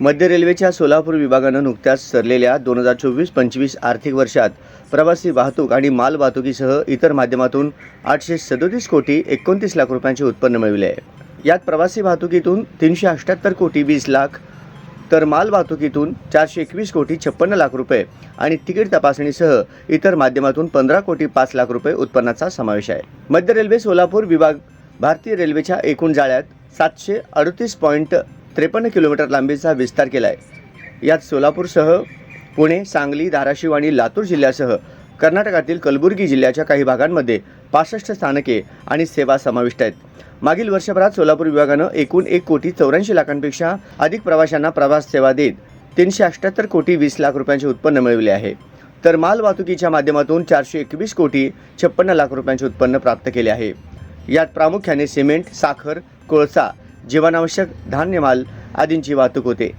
मध्य रेल्वेच्या सोलापूर विभागानं नुकत्याच सरलेल्या दोन हजार चोवीस पंचवीस आर्थिक वर्षात प्रवासी वाहतूक आणि माल वाहतुकीसह इतर माध्यमातून आठशे सदोतीस कोटी एकोणतीस लाख रुपयांचे उत्पन्न मिळविले. आहे यात प्रवासी वाहतुकीतून तीनशे अठ्ठ्याहत्तर कोटी वीस लाख तर माल वाहतुकीतून चारशे एकवीस कोटी छप्पन्न लाख रुपये आणि तिकीट तपासणीसह इतर माध्यमातून पंधरा कोटी पाच लाख रुपये उत्पन्नाचा समावेश आहे. मध्य रेल्वे सोलापूर विभाग भारतीय रेल्वेच्या एकूण जाळ्यात सातशे अडतीस पॉईंट त्रेपन्न किलोमीटर लांबीचा विस्तार केला आहे यात सोलापूरसह पुणे सांगली धाराशिव आणि लातूर जिल्ह्यासह कर्नाटकातील कलबुर्गी जिल्ह्याच्या काही भागांमध्ये पासष्ट स्थानके आणि सेवा समाविष्ट आहेत. मागील वर्षभरात सोलापूर विभागानं एकूण एक कोटी चौऱ्याऐंशी लाखांपेक्षा अधिक प्रवाशांना प्रवास सेवा देत तीनशे अठ्ठ्याहत्तर कोटी वीस लाख रुपयांचे उत्पन्न मिळविले आहे. तर माल वाहतुकीच्या माध्यमातून चारशे एकवीस कोटी छप्पन्न लाख रुपयांचे उत्पन्न प्राप्त केले आहे. यात प्रामुख्याने सिमेंट साखर कोळसा जीवनावश्यक धान्यमाल आदींची वाहतूक होते.